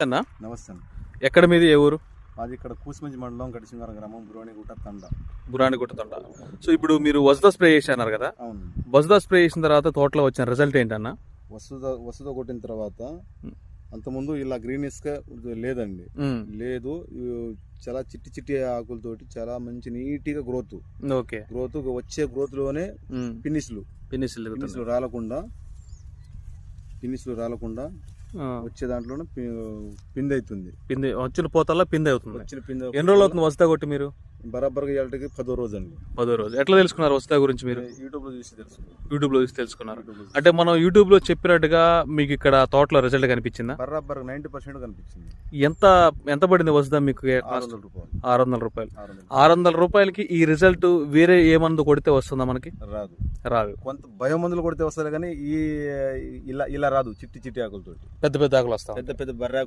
అన్న. నమస్తే. ఎక్కడ మీది? ఏ ఊరు? మాది ఇక్కడ కూసిమంచి మండలం గడిసింగారం గ్రామం బురోనిగుట్ట తండ. బురానిగుట్ట తొండ. సో ఇప్పుడు మీరు వసుదా స్ప్రే చేశారు కదా? అవును. వసుదా స్ప్రే చేసిన తర్వాత తోటలో వచ్చిన రిజల్ట్ ఏంటన్న? వసుద వసుద కొట్టిన తర్వాత. అంతకుముందు ఇలా గ్రీనిష్గా లేదండి లేదు చాలా చిట్టి చిట్టి ఆకులతోటి చాలా మంచి నీట్గా గ్రోత్. ఓకే. గ్రోత్ వచ్చే గ్రోత్లోనే ఫినిష్ ఫినిష్లు రాలకుండా ఫినిష్లు రాలకుండా వచ్చే దాంట్లోనే పి- పిండి అవుతుంది పిండి వచ్చిన పోతల్లా పిండి అవుతుంది వచ్చిన ఎన్ని రోజులు అవుతుంది వసుదా కొట్టి మీరు? బరాబర్గా ఇవాళకి పదో రోజు అండి పదో రోజు. ఎట్లా తెలుసుకున్నారు వసుదా గురించి మీరు? యూట్యూబ్లో చూసి తెలుసు యూట్యూబ్లో చూసి తెలుసుకున్నారు. అంటే మనం యూట్యూబ్లో చెప్పినట్టుగా మీకు ఇక్కడ తోటలో రిజల్ట్ కనిపించిందా? బరాబర్ నైన్టీ పర్సెంట్ కనిపించింది. ఎంత ఎంత పడింది వసుదా మీకు ఆరు వందల రూపాయలు. ఆరు వందల రూపాయలు. ఆరు వందలు రూపాయలకి ఈ రిజల్ట్ వేరే ఏ మందు కొడితే వస్తుందా మనకి? రాదు. రాదు. కొంత భయం మందులు కొడితే వస్తారు కానీ ఈ ఇలా ఇలా రాదు. చిట్టి చిట్టి ఆకులతోటి. పెద్ద పెద్ద ఆకులు వస్తాం పెద్ద పెద్ద బర్రె